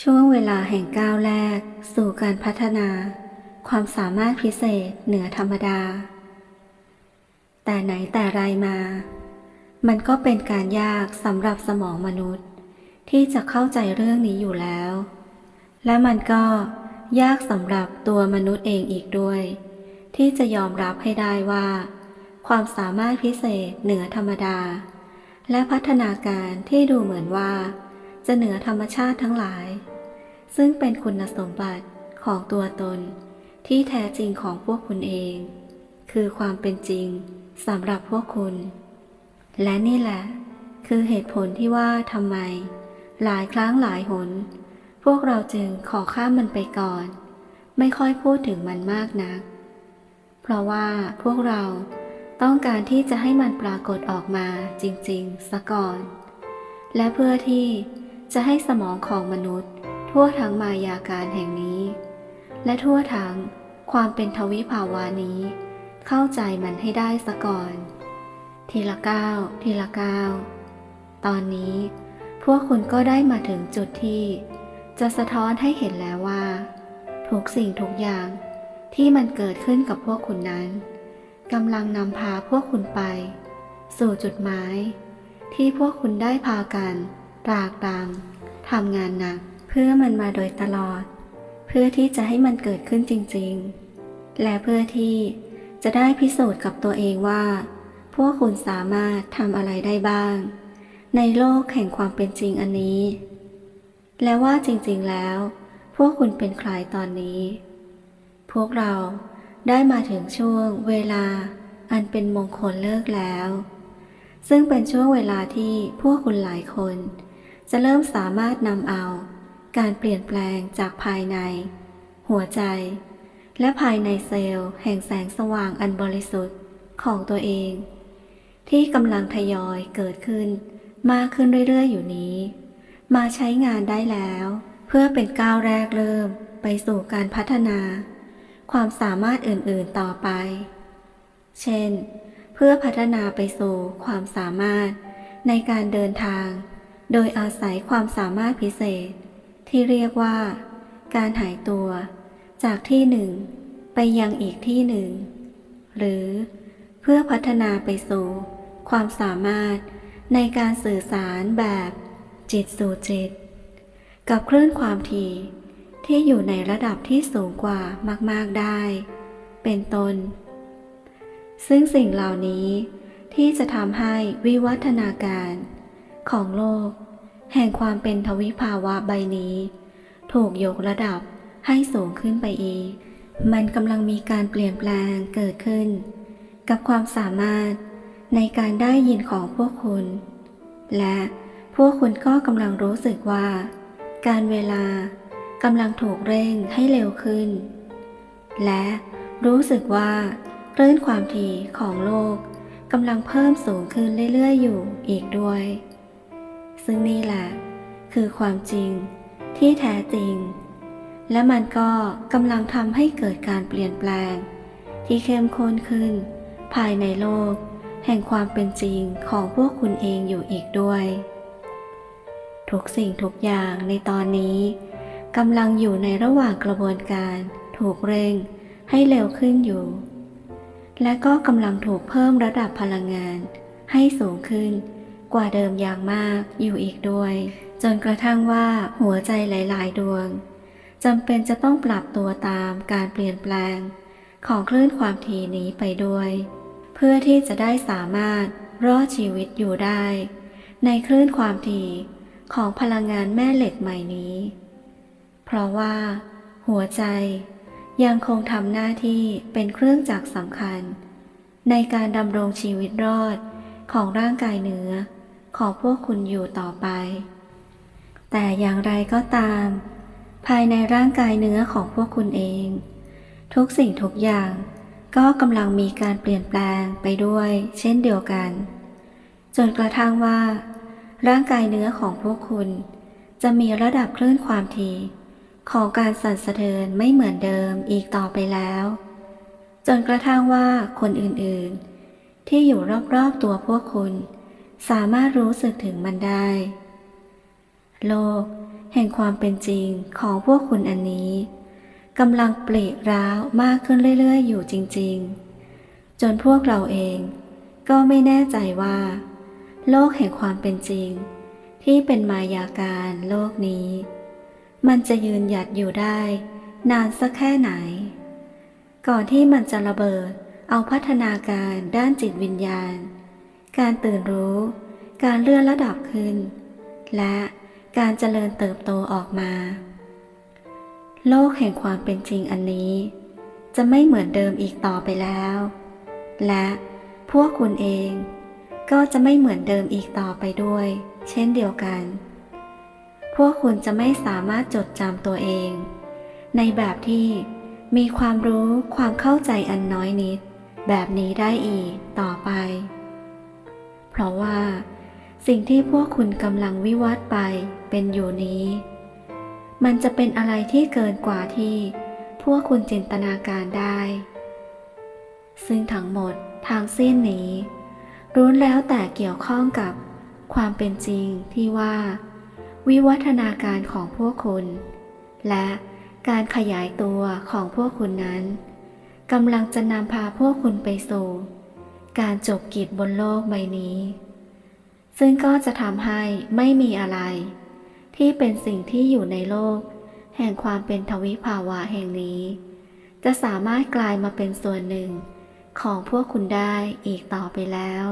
ช่วงเวลาแห่งก้าวแรก สู่การพัฒนา ความสามารถพิเศษเหนือธรรมดา แต่ไหนแต่ไรมา มันก็เป็นการยากสำหรับสมองมนุษย์ ที่จะเข้าใจเรื่องนี้อยู่แล้ว และมันก็ยากสำหรับตัวมนุษย์เองอีกด้วย ที่จะยอมรับให้ได้ว่า ความสามารถพิเศษเหนือธรรมดา และพัฒนาการที่ดูเหมือนว่า จะเหนือธรรมชาติทั้งหลาย ซึ่งเป็นคุณสมบัติของตัวตนที่แท้จริงของพวกคุณเอง คือความเป็นจริงสำหรับพวกคุณ และนี่แหละ คือเหตุผลที่ว่าทำไม หลายครั้งหลายหน พวกเราจึงขอข้ามมันไปก่อน ไม่ค่อยพูดถึงมันมากนัก เพราะว่าพวกเราต้องการที่จะให้มันปรากฏออกมาจริงๆซะก่อน และเพื่อที่ จะให้สมองของมนุษย์ ทั่วทั้งมายาการแห่งนี้ และทั่วทั้งความเป็นทวิภาวานี้ เข้าใจมันให้ได้ซะก่อน ทีละก้าวทีละก้าวตอนนี้ พวกคุณก็ได้มาถึงจุดที่ จะสะท้อนให้เห็นแล้วว่า ทุกสิ่งทุกอย่างที่มันเกิดขึ้นกับพวกคุณนั้นกำลังนำพาพวกคุณไป สู่จุดหมาย ที่พวกคุณได้พากัน รากตรำทำงานหนักเพื่อมันมาโดยตลอด เพื่อที่จะให้มันเกิดขึ้นจริงๆ และเพื่อที่จะได้พิสูจน์กับตัวเองว่า พวกคุณสามารถทำอะไรได้บ้าง ในโลกแห่งความเป็นจริงอันนี้ และว่าจริงๆแล้ว พวกคุณเป็นใครตอนนี้ พวกเราได้มาถึงช่วงเวลาอันเป็นมงคลเลิกแล้ว ซึ่งเป็นช่วงเวลาที่พวกคุณหลายคน จะเริ่มสามารถนำเอา การเปลี่ยนแปลงจากภายใน หัวใจ และภายในเซลล์แห่งแสงสว่างอันบริสุทธิ์ของตัวเอง ที่กำลังทยอยเกิดขึ้น มากขึ้นเรื่อยๆ อยู่นี้ มาใช้งานได้แล้ว เพื่อเป็นก้าวแรกเริ่มไปสู่การพัฒนา ความสามารถอื่นๆต่อไป เช่น เพื่อพัฒนาไปสู่ความสามารถในการเดินทาง โดยอาศัยความสามารถพิเศษ ที่เรียกว่า การหายตัว จากที่หนึ่ง ไปยังอีกที่หนึ่ง หรือเพื่อพัฒนาไปสู่ ความสามารถในการสื่อสารแบบจิตสู่จิต กับคลื่นความถี่ที่อยู่ในระดับที่สูงกว่ามากๆได้ เป็นต้น ซึ่งสิ่งเหล่านี้ที่จะทำให้วิวัฒนาการของโลก แห่งความเป็นทวิภาวะใบนี้ ถูกยกระดับให้สูงขึ้นไปอีก มันกำลังมีการเปลี่ยนแปลงเกิดขึ้น กับความสามารถในการได้ยินของพวกคุณ และพวกคุณก็กำลังรู้สึกว่า การเวลากำลังถูกเร่งให้เร็วขึ้น และรู้สึกว่าคลื่นความถี่ของโลกกำลังเพิ่มสูงขึ้นเรื่อยๆอยู่อีกด้วย ซึ่งนี่แหละ คือความจริงที่แท้จริง และมันก็กำลังทำให้เกิดการเปลี่ยนแปลง ที่เข้มข้นขึ้น ภายในโลก แห่งความเป็นจริงของพวกคุณเองอยู่อีกด้วย ทุกสิ่งทุกอย่างในตอนนี้กำลังอยู่ในระหว่างกระบวนการถูกเร่งให้เร็วขึ้นอยู่ และก็กำลังถูกเพิ่มระดับพลังงานให้สูงขึ้น กว่าเดิมอย่างมากอยู่อีกด้วย จนกระทั่งว่าหัวใจหลาย ๆ ดวงจำเป็นจะต้องปรับตัวตามการเปลี่ยนแปลง ของคลื่นความถี่นี้ไปด้วย เพื่อที่จะได้สามารถรอดชีวิตอยู่ได้ ในคลื่นความถี่ของพลังงานแม่เหล็กใหม่นี้ เพราะว่า หัวใจยังคงทำหน้าที่เป็นเครื่องจักรสำคัญ ในการดำรงชีวิตรอดของร่างกายเนื้อ ขอพวกคุณอยู่ต่อไป แต่อย่างไรก็ตาม ภายในร่างกายเนื้อของพวกคุณเอง ทุกสิ่งทุกอย่างก็กำลังมีการเปลี่ยนแปลงไปด้วยเช่นเดียวกัน จนกระทั่งว่า ร่างกายเนื้อของพวกคุณ จะมีระดับคลื่นความถี่ของการสั่นสะเทือนไม่เหมือนเดิมอีกต่อไปแล้ว จนกระทั่งว่าคนอื่นๆ ที่อยู่รอบๆตัวพวกคุณ สามารถรู้สึกถึงมันได้ โลก แห่งความเป็นจริงของพวกคุณอันนี้กำลังเปริร้าวมากขึ้นเรื่อย ๆ อยู่จริง ๆ จนพวกเราเองก็ไม่แน่ใจว่า โลกแห่งความเป็นจริง ที่เป็นมายาการโลกนี้ มันจะยืนหยัดอยู่ได้ นานสักแค่ไหน ก่อนที่มันจะระเบิดเอาพัฒนาการด้านจิตวิญญาณ การตื่นรู้ การเลื่อนระดับขึ้น และการเจริญเติบโตออกมา โลกแห่งความเป็นจริงอันนี้ จะไม่เหมือนเดิมอีกต่อไปแล้ว และพวกคุณเองก็จะไม่เหมือนเดิมอีกต่อไปด้วย เช่นเดียวกัน พวกคุณจะไม่สามารถจดจำตัวเอง ในแบบที่มีความรู้ความเข้าใจอันน้อยนิด แบบนี้ได้อีกต่อไป เพราะว่า สิ่งที่พวกคุณกำลังวิวัฒไปเป็นอยู่นี้ มันจะเป็นอะไรที่เกินกว่าที่พวกคุณจินตนาการได้ ซึ่งทั้งหมดทางสิ้นนี้รู้นแล้วแต่เกี่ยวข้องกับความเป็นจริงที่ว่า วิวัฒนาการของพวกคุณ และการขยายตัวของพวกคุณนั้นกำลังจะนำพาพวกคุณไปสู่ การจบกิจบนโลกใบนี้ ซึ่งก็จะทำให้ไม่มีอะไร ที่เป็นสิ่งที่อยู่ในโลก แห่งความเป็นทวิภาวะแห่งนี้ จะสามารถกลายมาเป็นส่วนหนึ่งของพวกคุณได้อีกต่อไปแล้ว